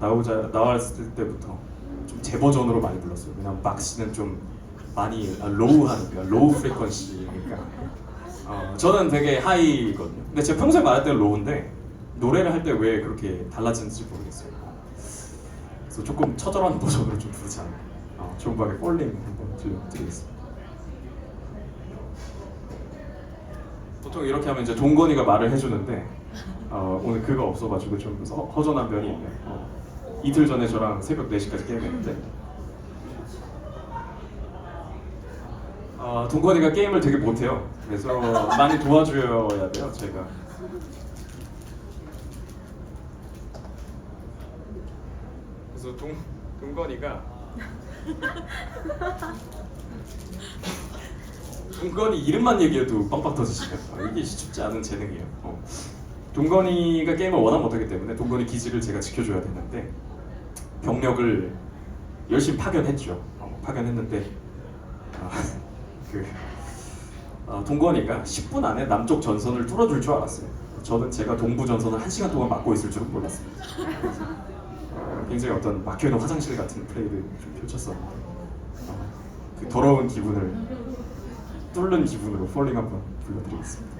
나오자 나왔을 때부터 좀 제 버전으로 많이 불렀어요. 왜냐면 막시는 좀 많이 아, 로우하니까 로우 프리퀀시니까. 어, 저는 되게 하이거든요. 근데 제가 평소에 말할 때는 로우인데 노래를 할 때 왜 그렇게 달라지는지 모르겠어요. 그래서 조금 처절한 버전으로 좀 부르지 않나. 어, 존박의 폴링 한번 들려드리겠습니다. 보통 이렇게 하면 이제 동건이가 말을 해주는데 어, 오늘 그거 없어가지고 좀 허- 허전한 면이 있네. 어, 이틀 전에 저랑 새벽 4시까지 게임했는데 어, 동건이가 게임을 되게 못해요. 그래서 많이 도와줘야 돼요, 제가. 그래서 동 동건이가 동건이 이름만 얘기해도 빵빵 터지시네요. 아, 이게 쉽지 않은 재능이에요. 어. 동건이가 게임을 워낙 못하기 때문에 동건이 기지를 제가 지켜줘야 되는데 병력을 열심히 파견했죠. 어, 파견했는데 아, 그 어, 동건이가 10분 안에 남쪽 전선을 뚫어줄 줄 알았어요. 저는 제가 동부 전선을 1시간 동안 막고 있을 줄은 몰랐습니다. 어, 굉장히 어떤 막혀있는 화장실 같은 플레이를 좀 펼쳤었는데 어, 그 더러운 기분을 뚫는 기분으로 폴링 한번 불러드리겠습니다.